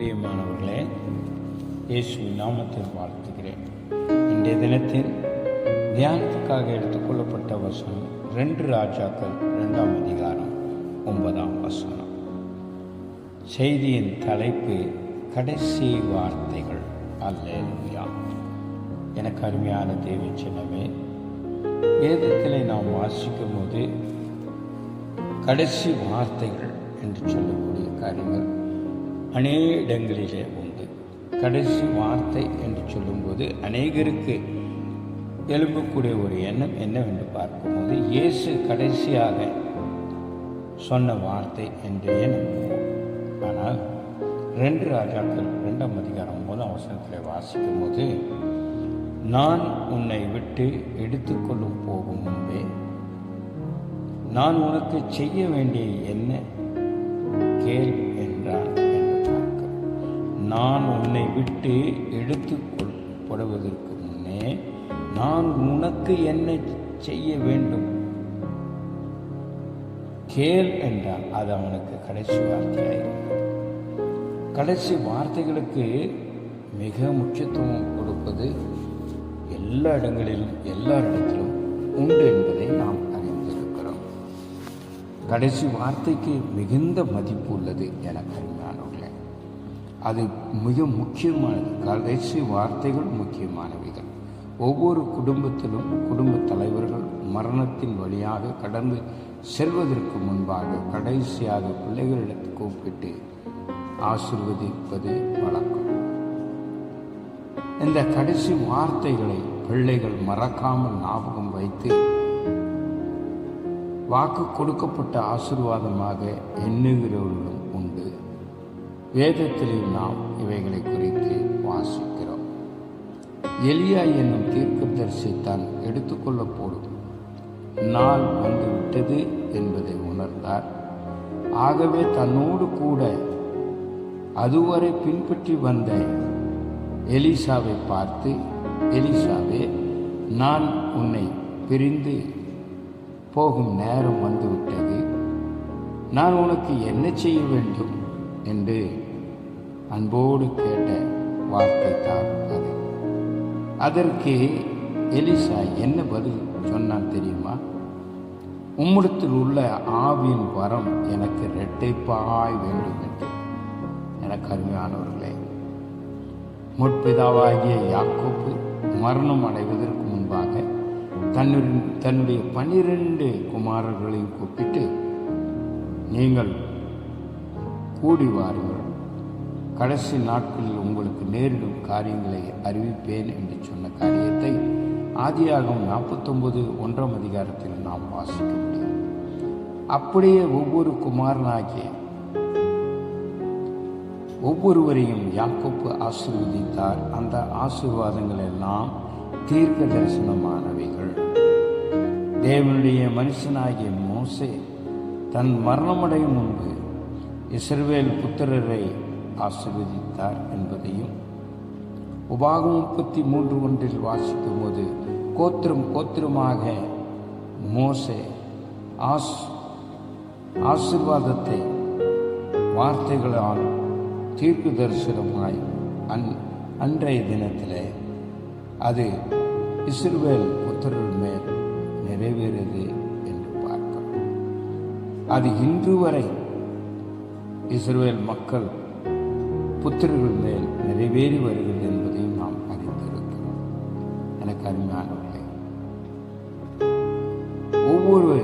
பிரியமானவர்களே இயேசு நாமத்தில் வாழ்த்துகிறேன். இன்றைய தினத்தில் தியானத்துக்காக எடுத்துக்கொள்ளப்பட்ட வசனம் ரெண்டு ராஜாக்கள் இரண்டாம் அதிகாரம் ஒன்பதாம் வசனம். செய்தியின் தலைப்பு கடைசி வார்த்தைகள். அல்லேலூயா. எனக்கு அருமையான தேவி சின்னமே வேதத்தில் நாம் வாசிக்கும் போது கடைசி வார்த்தைகள் என்று சொல்லக்கூடிய காரியங்கள் அநேக இடங்களிலே உண்டு. கடைசி வார்த்தை என்று சொல்லும்போது அநேகருக்கு எழும்பக்கூடிய ஒரு எண்ணம் என்னவென்று பார்க்கும்போது இயேசு கடைசியாக சொன்ன வார்த்தை என்று நம்புவோம் ஆனால் ரெண்டு ராஜாக்கள் ரெண்டாம் அதிகாரம் ஒன்பதாம் அவசரத்தில் வாசிக்கும் போது நான் உன்னை விட்டு எடுத்துக்கொள்ளும் போகும் முன்பே நான் உனக்கு செய்ய வேண்டிய என்ன? கேள் என்றான். நான் உன்னை விட்டு எடுத்துக்கொள்ளப்படுவதற்கு முன்னே நான் உனக்கு என்ன செய்ய வேண்டும். கேள் என்றான் அது அவனுக்கு கடைசி வார்த்தையாயிருந்தது கடைசி வார்த்தைகளுக்கு மிக முக்கியத்துவம் கொடுப்பது எல்லா இடங்களிலும் எல்லா இடத்திலும் உண்டு என்பதை நாம் அறிந்திருக்கிறோம். கடைசி வார்த்தைக்கு மிகுந்த மதிப்பு உள்ளது எனக்கு அருமையானவர்களே அது மிக முக்கியமானது. கடைசி வார்த்தைகள் முக்கியமானவைகள். ஒவ்வொரு குடும்பத்திலும் குடும்ப தலைவர்கள் மரணத்தின் வழியாக கடந்து செல்வதற்கு முன்பாக கடைசியாக பிள்ளைகளிடத்தை கூப்பிட்டு ஆசிர்வதிப்பது வழக்கம். இந்த கடைசி வார்த்தைகளை பிள்ளைகள் மறக்காமல் ஞாபகம் வைத்து வாக்கு கொடுக்கப்பட்ட ஆசிர்வாதமாக எண்ணுகிறவர்களும் உண்டு வேதத்திலும் நாம் இவைகளை குறித்து வாசிக்கிறோம். எலியா என்னும் தீர்க்கதரிசி தான் எடுத்துக்கொள்ள போடும் நாள் வந்து விட்டது என்பதை உணர்ந்தார். ஆகவே தன்னோடு கூட அதுவரை பின்பற்றி வந்த எலிசாவை பார்த்து எலிசாவே நான் உன்னை பிரிந்து போகும் நேரம் வந்துவிட்டது. நான் உனக்கு என்ன செய்ய வேண்டும்? என்று அன்போடு கேட்ட வார்த்தை தான் அது. அதற்கு எலிசா என்ன பதில் சொன்னான் தெரியுமா? உம்மிடத்தில் உள்ள ஆவியின் வரம் எனக்கு இரட்டைப்பாய் வேண்டும் என்று எனக்கு அருமையானவர்களே முற்பிதாவாகிய யாக்கோப்பு மரணம் அடைவதற்கு முன்பாக தன்னுடைய தன்னுடைய பன்னிரண்டு குமாரர்களையும் கூப்பிட்டு நீங்கள் கூடி வாருங்கள். கடைசி நாட்களில் உங்களுக்கு நேரிடும் காரியங்களை அறிவிப்பேன் என்று சொன்ன காரியத்தை ஆதியாகம் நாற்பத்தொன்பது ஒன்றாம் அதிகாரத்தில் நாம் வாசிக்க முடியும். அப்படியே ஒவ்வொரு குமாரனாகிய ஒவ்வொருவரையும் யாக்கோப்பு ஆசீர்வதித்தார். அந்த ஆசீர்வாதங்கள் எல்லாம் தீர்க்க தரிசனமானவைகள். தேவனுடைய மனுஷனாகிய மோசே தன் மரணமடையும் முன்பு இஸ்ரவேல் புத்திரரை ஆசீர்வதித்தார் என்பதையும் உபாகம் முப்பத்தி மூன்று ஒன்றில் வாசிக்கும் போது கோத்திரம் கோத்திரமாக மோசே ஆஸ் ஆசிர்வாதத்தை வார்த்தைகளால் தீர்ப்பு தரிசனமாய் அன் அன்றைய தினத்தில் அது இஸ்ரேல் புத்திரர் மேல் நிறைவேறது என்று பார்க்கிறோம். அது இன்று வரை இஸ்ரேல் மக்கள் புத்திரர்கள் மேல் நிறைவேறி வருகிறது என்பதையும் நாம் அறிந்திருக்கிறோம். எனக்கு அருமையானவர்களே ஒவ்வொரு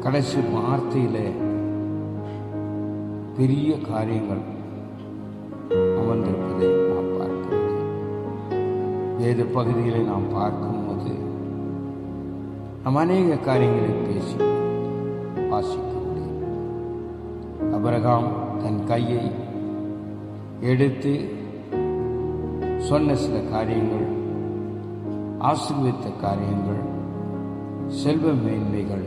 கடைசி வார்த்தையிலே பெரிய காரியங்கள் அமர்ந்திருப்பதை நாம் பார்க்க வேறு வேத பகுதிகளை நாம் பார்க்கும்போது நாம் அநேக காரியங்களை பேசி வாசிக்க முடியும். அபரகாம் தன் கையை எடுத்து சொன்ன சில காரியங்கள் ஆசீர்வித்த காரியங்கள் செல்வ மேன்மைகள்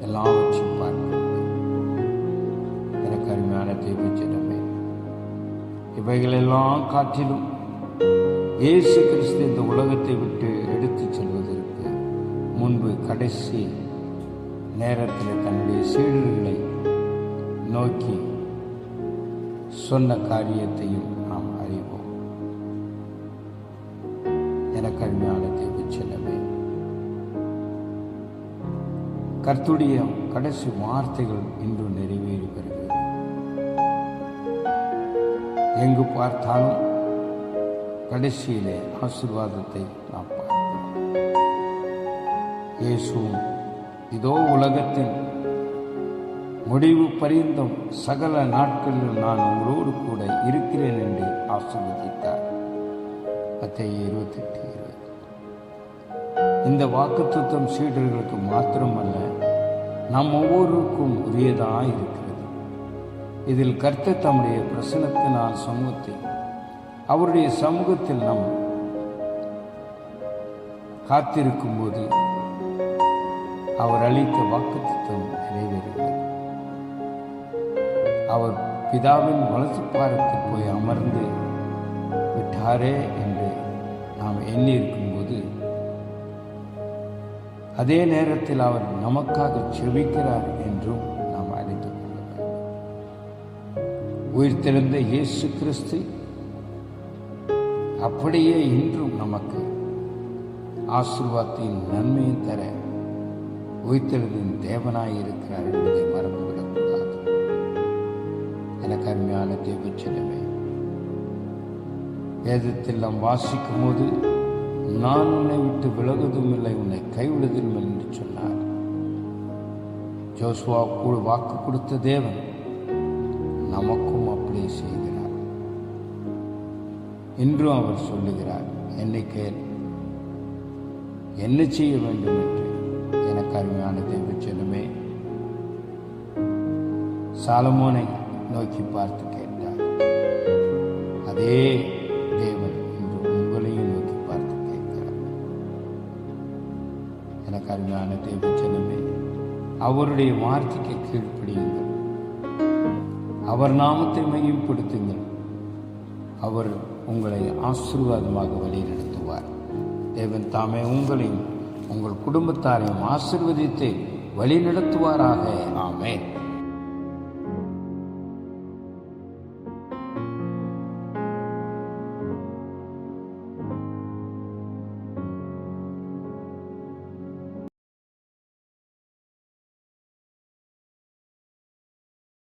எல்லாவற்றையும் பார்க்க எனக்கு அருமையான தேவச்சிடமே இவைகளெல்லாம் காற்றிலும் இயேசு கிறிஸ்து இந்த உலகத்தை விட்டு எடுத்துச் செல்வதற்கு முன்பு கடைசி நேரத்தில் தன்னுடைய சீடர்களை நோக்கி சொன்ன காரியத்தையும் நாம் அறிவோம். எனக்கு அருமையான தேவை செல்லவே கர்த்துடைய கடைசி வார்த்தைகள் இன்று நிறைவேறி வருகிறது எங்கு பார்த்தாலும் கடைசியிலே ஆசீர்வாதத்தை நாம் பார்க்கிறோம். இயேசுவும் இதோ உலகத்தின் முடிவு பரிந்தும் சகல நாட்களிலும் நான் உங்களோடு கூட இருக்கிறேன் என்று ஆசீர்வதித்தார். மத்திய இருபத்தெட்டு இருபது. இந்த வாக்குத்தத்தம் சீடர்களுக்கு மாத்திரமல்ல நம் ஒவ்வொருவருக்கும் உரியதாக இருக்கிறது. இதில் கர்த்த தம்முடைய பிரசனத்தினால் சமூகத்தை அவருடைய சமூகத்தில் நாம் காத்திருக்கும் போது அவர் அளித்த வாக்குத்தம் அவர் பிதாவின் வலது பாரத்தில் போய் அமர்ந்து விட்டாரே என்று நாம் எண்ணி இருக்கும்போது அதே நேரத்தில் அவர் நமக்காக செவிக்கிறார் என்றும் நாம் அறிந்து கொள்ள வேண்டும். உயிர்த்தெழுந்த இயேசு கிறிஸ்து அப்படியே இன்றும் நமக்கு ஆசிர்வாதத்தின் நன்மையை தர உயிர்த்தெழுதின் தேவனாய் இருக்கிறார் என்பதை மறந்து எனக்கு அருமையான தேவச்சனமே வேதத்தில் நாம் வாசிக்கும் போது நான் உன்னை விட்டு விலகுவதும் இல்லை உன்னை கைவிடுவதும் இல்லை என்று சொன்னார். ஜோசுவா கூட வாக்கு கொடுத்த தேவன் நமக்கும் அப்படியே செய்கிறார். இன்றும் அவர் சொல்லுகிறார் என்னை கேள் என்ன செய்ய வேண்டும் என்று? எனக்கு அருமையான தேவச்சனமே செல்லுமே சாலமோனை நோக்கி பார்த்து கேட்டார். அதே தேவன் இன்று உங்களையும் நோக்கி பார்த்து கேட்கிறார். எனக்கு அருமையான தேவச்சனமே அவருடைய வார்த்தைக்கு கீழ்ப்படியுங்கள். அவர் நாமத்தை மையப்படுத்துங்கள். அவர் உங்களை ஆசீர்வாதமாக வழிநடத்துவார். தேவன் தாமே உங்களையும் உங்கள் குடும்பத்தாரையும் ஆசிர்வதித்து வழிநடத்துவாராக. ஆமே